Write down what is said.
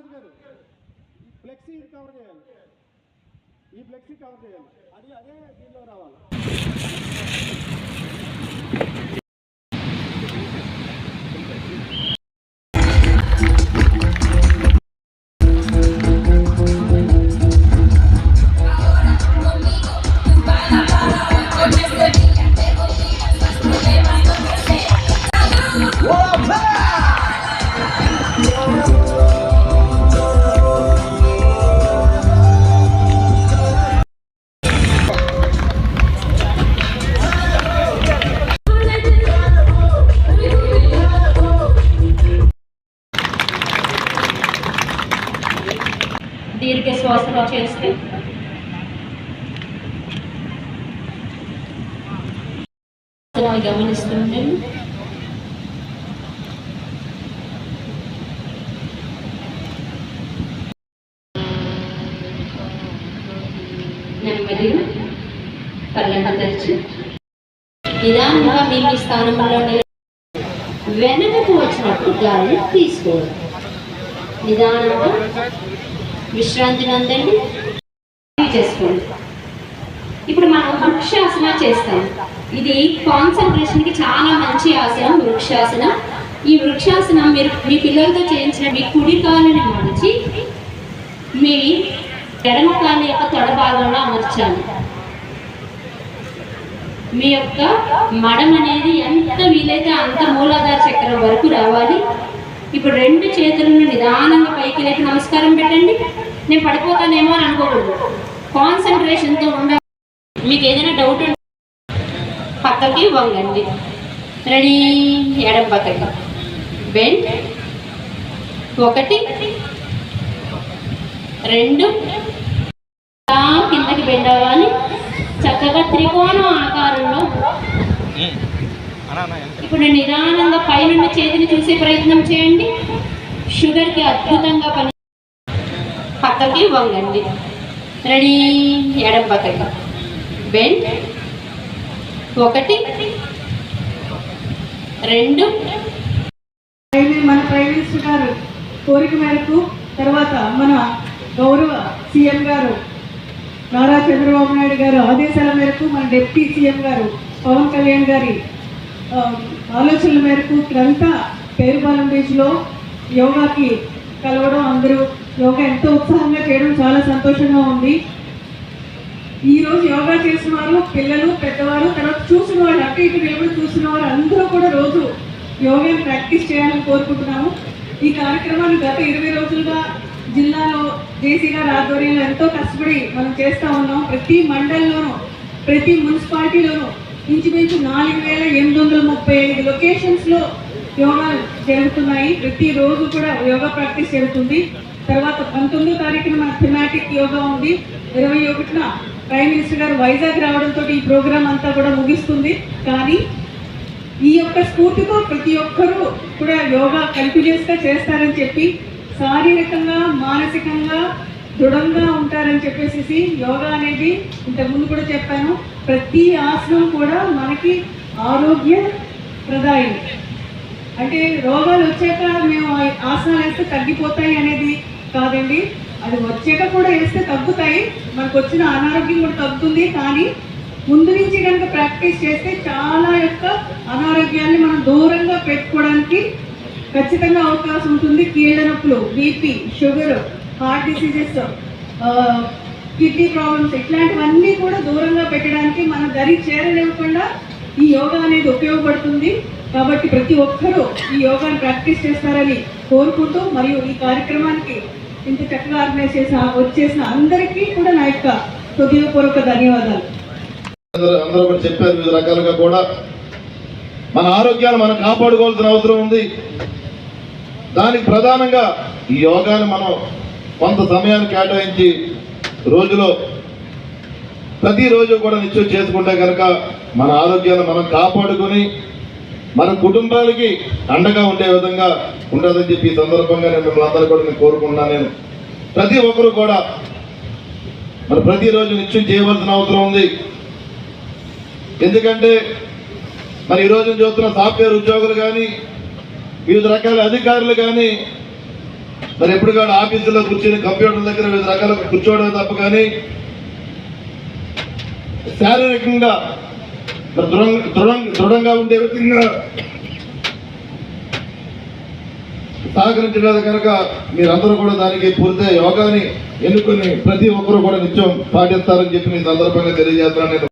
రాజు గారు. ఈ flexi cover చేయాలి. ఈ ఫ్లెక్సీ కవర్ చేయాలి. అది అదే దీనిలో రావాలి. శ్వాసలు చేస్తే. శ్వాసను గమనిస్తుండండి నెమ్మదిగా కళ్ళను తెరిచి. నిదానంగా మీ మీ స్థానంలో వెనకకు వచ్చినప్పుడు గాలిని తీసుకోవాలి నిదానంగా విశ్రాంతి నందండి. చేసుకోండి ఇప్పుడు మనం వృక్షాసన చేస్తాం. ఇది కాన్సన్ట్రేషన్కి చాలా మంచి ఆసనం వృక్షాసన. ఈ వృక్షాసనం మీరు మీ పిల్లలతో చేయించిన మీ కుడి కాలుని మడిచి మీ ఎడమ కాలు యొక్క తొడ భాగంలో అమర్చాలి. మీ యొక్క మడం అనేది ఎంత వీలైతే అంత మూలాధార చక్రం వరకు రావాలి. ఇప్పుడు రెండు చేతులను నిదానంగా పైకి లేపి నమస్కారం పెట్టండి. నేను పడిపోతానేమో అని అనుకోకూడదు. కాన్సన్ట్రేషన్తో ఉండాలి మీకు ఏదైనా డౌట్ ఉంటే పక్కకి వంగండి. రెడీ? ఎడం పక్కకి. బెండ్ ఒకటి. రెండు. కిందకి బెండ్ అవ్వాలి. చక్కగా త్రికోణం ఇప్పుడు నిదానంగా పైనున్న చేతిని చూసే ప్రయత్నం చేయండి. షుగర్కి అద్భుతంగా పని పక్కకి వంగండి. రెడీ? ఎడం పక్కకి. బెండ్. ఒకటి. రెండు. మన ప్రైమ్ మినిస్టర్ గారు కోరిక మేరకు తర్వాత మన గౌరవ సీఎం గారు నారా చంద్రబాబు నాయుడు గారు ఆదేశాల మేరకు మన డిప్యూటీ సీఎం గారు పవన్ కళ్యాణ్ గారి ఆలోచనల మేరకు ఇక్కడంతా పేరుపాలెం బీచ్లో యోగాకి కలవడం అందరూ యోగా ఎంతో ఉత్సాహంగా చేయడం చాలా సంతోషంగా ఉంది. ఈరోజు యోగా చేసిన వారు పిల్లలు పెద్దవారు తర్వాత చూసిన వాళ్ళు అటు ఇటు నిలబడి చూసిన వారు అందరూ కూడా రోజు యోగాని ప్రాక్టీస్ చేయాలని కోరుకుంటున్నాము. ఈ కార్యక్రమాన్ని గత ఇరవై రోజులుగా జిల్లాలో జేసీ గారి ఆధ్వర్యంలో ఎంతో కష్టపడి మనం చేస్తూ ఉన్నాం. ప్రతి మండలంలోనూ ప్రతి మున్సిపాలిటీలోనూ ఇంచుమించు నాలుగు వేల ఎనిమిది వందల ముప్పై ఐదు లొకేషన్స్లో యోగా జరుగుతున్నాయి. ప్రతి రోజు కూడా యోగా ప్రాక్టీస్ జరుగుతుంది. తర్వాత పంతొమ్మిదో తారీఖున మన థిమాటిక్ యోగా ఉంది. ఇరవై ఒకటిన ప్రైమ్ మినిస్టర్ గారు వైజాగ్ రావడంతో ఈ ప్రోగ్రామ్ అంతా కూడా ముగిస్తుంది. కానీ ఈ యొక్క స్ఫూర్తితో ప్రతి ఒక్కరూ కూడా యోగా కంటిన్యూస్గా చేస్తారని చెప్పి శారీరకంగా దృఢంగా ఉంటారని చెప్పేసి యోగా అనేది ఇంతకుముందు కూడా చెప్పాను. ప్రతి ఆసనం కూడా మనకి ఆరోగ్య ప్రదాయం. అంటే రోగాలు వచ్చాక మేము ఆ ఆసనాలు వేస్తే తగ్గిపోతాయి అనేది కాదండి. అది వచ్చాక కూడా వేస్తే తగ్గుతాయి. మనకు వచ్చిన అనారోగ్యం కూడా తగ్గుతుంది. కానీ ముందు నుంచి కనుక ప్రాక్టీస్ చేస్తే చాలా యొక్క అనారోగ్యాన్ని మనం దూరంగా పెట్టుకోవడానికి ఖచ్చితంగా అవకాశం ఉంటుంది. కీళ్ళ నొప్పులు BP sugar heart diseases kidney problems ఇట్లాంటివన్నీ కూడా దూరంగా పెట్టడానికి మన దరి చేరనివ్వకుండా ఈ యోగా అనేది ఉపయోగపడుతుంది. కాబట్టి ప్రతి ఒక్కరూ ఈ యోగాని ప్రాక్టీస్ చేస్తారని కోరుకుంటూ మరియు ఈ కార్యక్రమానికి ఇంత చక్కగా ఆర్గనైజ్ చేసిన వచ్చేసిన అందరికీ కూడా నా యొక్క హృదయపూర్వక ధన్యవాదాలు. అందరూ కూడా చెప్పారు వివిధ రకాలుగా కూడా. మన ఆరోగ్యాన్ని మనం కాపాడుకోవాల్సిన అవసరం ఉంది. దానికి ప్రధానంగా ఈ యోగాని మనం కొంత సమయాన్ని కేటాయించి రోజులో ప్రతిరోజు కూడా నిత్యం చేసుకుంటే కనుక మన ఆరోగ్యాన్ని మనం కాపాడుకొని మన కుటుంబాలకి అండగా ఉండే విధంగా ఉండదని చెప్పి ఈ సందర్భంగా నేను మిమ్మల్ని అందరూ కూడా నేను కోరుకుంటున్నాను నేను ప్రతి ఒక్కరు కూడా మరి ప్రతిరోజు నిత్యం చేయవలసిన అవసరం ఉంది. ఎందుకంటే మరి ఈ చూస్తున్న సాఫ్ట్వేర్ ఉద్యోగులు కానీ వివిధ రకాల అధికారులు కానీ మరి ఎప్పుడు కాదు ఆఫీసులో కూర్చొని కంప్యూటర్ దగ్గర వివిధ రకాల కూర్చోవడం తప్ప కానీ శారీరకంగా దృఢంగా దృఢంగా ఉండే విధంగా సహకరించలేదు కనుక మీరందరూ కూడా దానికి పూర్తిగా యోగాని ఎన్నుకుని ప్రతి ఒక్కరూ కూడా నిత్యం పాటిస్తారని చెప్పి మీ సందర్భంగా తెలియజేస్తాను